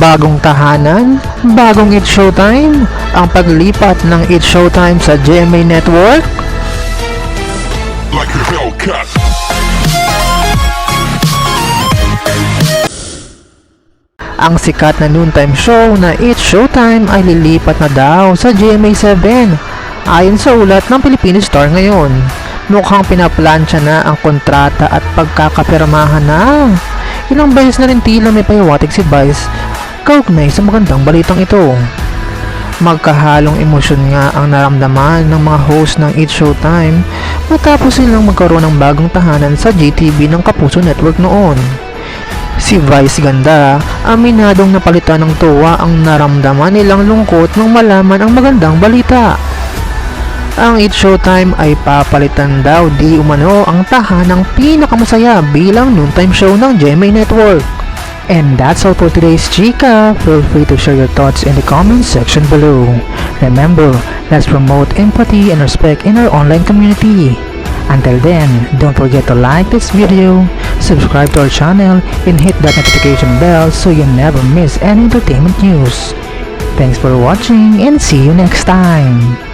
Bagong tahanan, bagong It's Showtime, ang paglipat ng It's Showtime sa GMA Network, like a Hellcat. ang sikat na noontime show na It's Showtime ay lilipat na daw sa GMA7 ayon sa ulat ng Filipino Star ngayon. Mukhang pinaplansya na ang kontrata at pagkakapirmahan na. Ilang beses na rin tila may payawatig si Vice kaugnay sa magandang balitang ito. Magkahalong emosyon nga ang naramdaman ng mga host ng It's Showtime matapos silang magkaroon ng bagong tahanan sa GTV ng Kapuso Network noon. Si Vice Ganda, aminadong napalitan ng tuwa ang naramdaman nilang lungkot nung malaman ang magandang balita. Ang It's Showtime ay papalitan daw di umano ang tahanang pinakamasaya bilang noontime show ng GMA Network. And that's all for today's Chika. Feel free to share your thoughts in the comment section below. Remember, let's promote empathy and respect in our online community. Until then, don't forget to like this video, subscribe to our channel, and hit that notification bell so you never miss any entertainment news. Thanks for watching and see you next time.